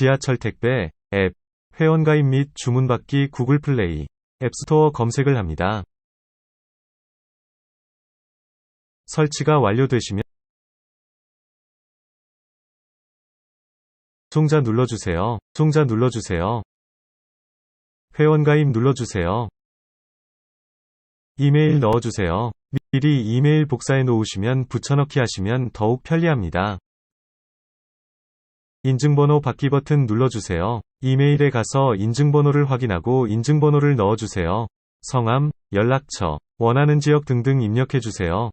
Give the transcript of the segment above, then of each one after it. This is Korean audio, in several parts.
지하철 택배 앱 회원가입 및 주문받기 구글 플레이 앱스토어 검색을 합니다. 설치가 완료되시면 송자 눌러주세요. 송자 눌러주세요. 회원가입 눌러주세요. 이메일 넣어주세요. 미리 이메일 복사해 놓으시면 붙여넣기 하시면 더욱 편리합니다. 인증번호 받기 버튼 눌러주세요. 이메일에 가서 인증번호를 확인하고 인증번호를 넣어주세요. 성함, 연락처, 원하는 지역 등등 입력해주세요.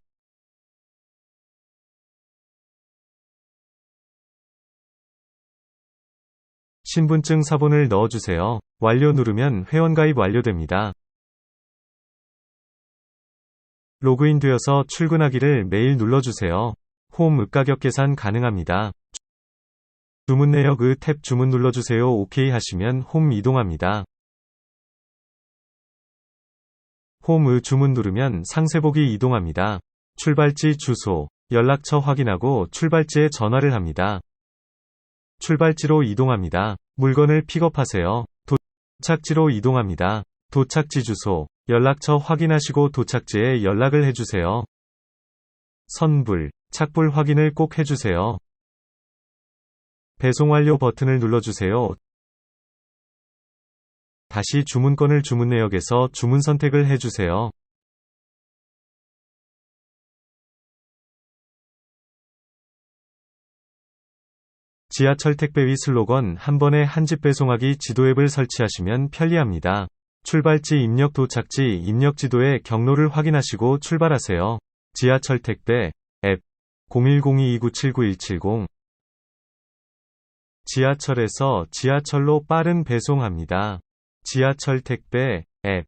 신분증 사본을 넣어주세요. 완료 누르면 회원가입 완료됩니다. 로그인 되어서 출근하기를 매일 눌러주세요. 홈 읍가격 계산 가능합니다. 주문 내역 의탭 주문 눌러주세요. OK 하시면 홈 이동합니다. 홈의 주문 누르면 상세보기 이동합니다. 출발지 주소, 연락처 확인하고 출발지에 전화를 합니다. 출발지로 이동합니다. 물건을 픽업하세요. 도착지로 이동합니다. 도착지 주소, 연락처 확인하시고 도착지에 연락을 해주세요. 선불, 착불 확인을 꼭 해주세요. 배송 완료 버튼을 눌러주세요. 다시 주문권을 주문 내역에서 주문 선택을 해주세요. 지하철 택배위 슬로건 한 번에 한 집 배송하기 지도 앱을 설치하시면 편리합니다. 출발지 입력 도착지 입력 지도의 경로를 확인하시고 출발하세요. 지하철 택배 앱 010229791170 지하철에서 지하철로 빠른 배송합니다. 지하철 택배 앱